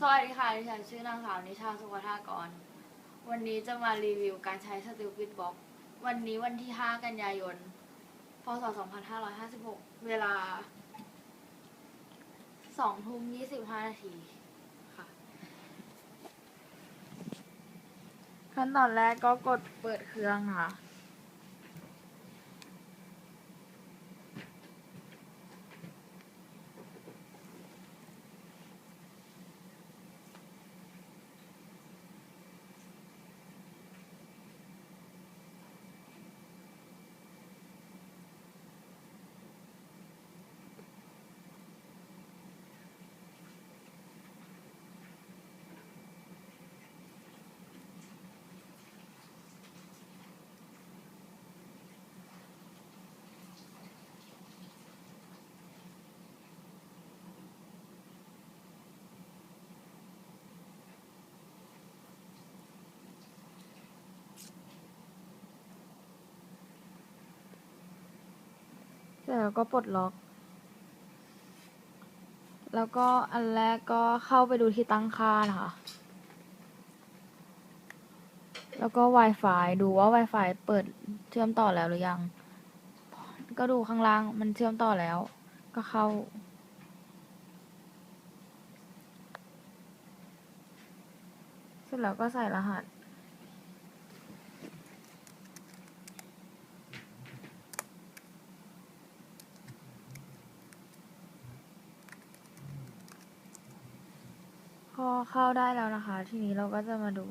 สวัสดีค่ะดิฉันชื่อนางสาวนิชาสุภธากร วันนี้จะมารีวิวการใช้ Stupid Box วันนี้วันที่ 5 กันยายน พศ 2556 เวลา 2 ทุ่ม 25 นาทีค่ะ ขั้นตอนแรกก็กดเปิดเครื่องค่ะ เสร็จแล้วก็ปลดล็อก แล้วก็อันแรกก็เข้าไปดูที่ตั้งค่านะคะ แล้วก็ Wi-Fi ดูว่า Wi-Fi เปิดเชื่อมต่อแล้วหรือยัง ก็ดูข้างล่างมันเชื่อมต่อแล้ว ก็เข้าเสร็จแล้วก็ใส่รหัส เข้าได้แล้วนะคะ ทีนี้เราก็จะมาดู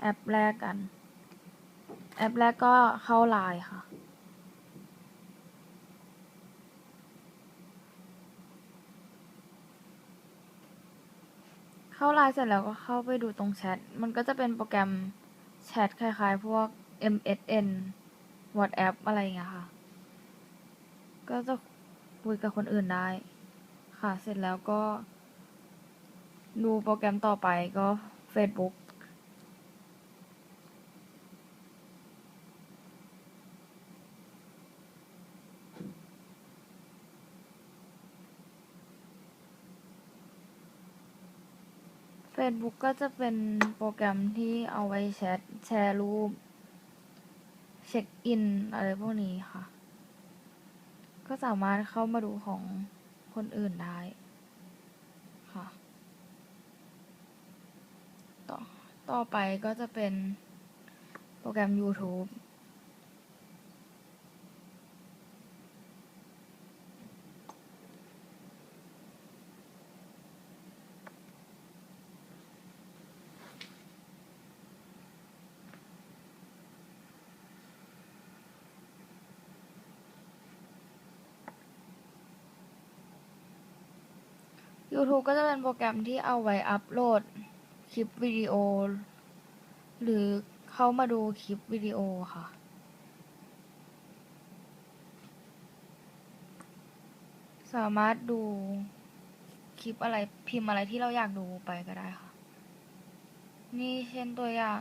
แอปแรกกัน แอปแรกก็เข้าไลน์ค่ะ เข้าไลน์เสร็จแล้วก็เข้าไปดูตรงแชท มันก็จะเป็นโปรแกรมแชทคล้ายๆ พวก MSN WhatsApp อะไรอย่างเงี้ยค่ะ ก็จะคุยกับคนอื่นได้ ค่ะ เสร็จแล้วก็ ดูโปรแกรมต่อไปก็ Facebook เฟซบุ๊กก็จะเป็นโปรแกรมที่เอาไว้แชทแชร์รูป เช็คอิน อะไรพวกนี้ค่ะ ก็สามารถเข้ามาดูของคนอื่นได้ค่ะ ต่อไปก็จะเป็นโปรแกรม YouTube YouTube ก็จะเป็นโปรแกรมที่เอาไว้อัปโหลด คลิปวิดีโอ หรือเข้ามาดูคลิปวิดีโอค่ะ สามารถดูคลิปอะไรพิมพ์อะไรที่เราอยากดูไปก็ได้ค่ะ นี่เช่นตัวอย่าง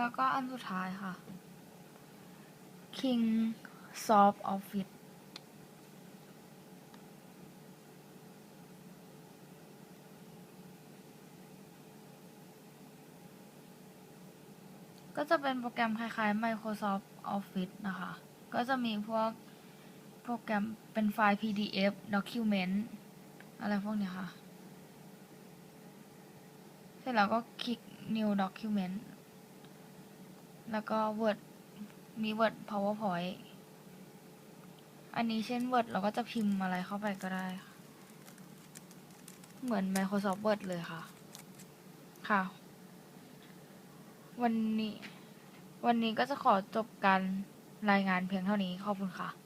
แล้วก็อันสุดท้ายค่ะ King Soft Office ก็จะเป็นโปรแกรมคล้ายๆ Microsoft Office นะคะ ก็จะมีพวกโปรแกรมเป็นไฟล์ PDF Document อะไรพวกเนี้ยค่ะ เสร็จแล้วก็คลิก New Document แล้วก็ Word มี Word PowerPoint อันนี้เช่น Word เราก็จะพิมพ์อะไรเข้าไปก็ได้ เหมือน Microsoft Word เลยค่ะ ค่ะ วันนี้ วันนี้ก็จะขอจบการรายงานเพียงเท่านี้ ขอบคุณค่ะ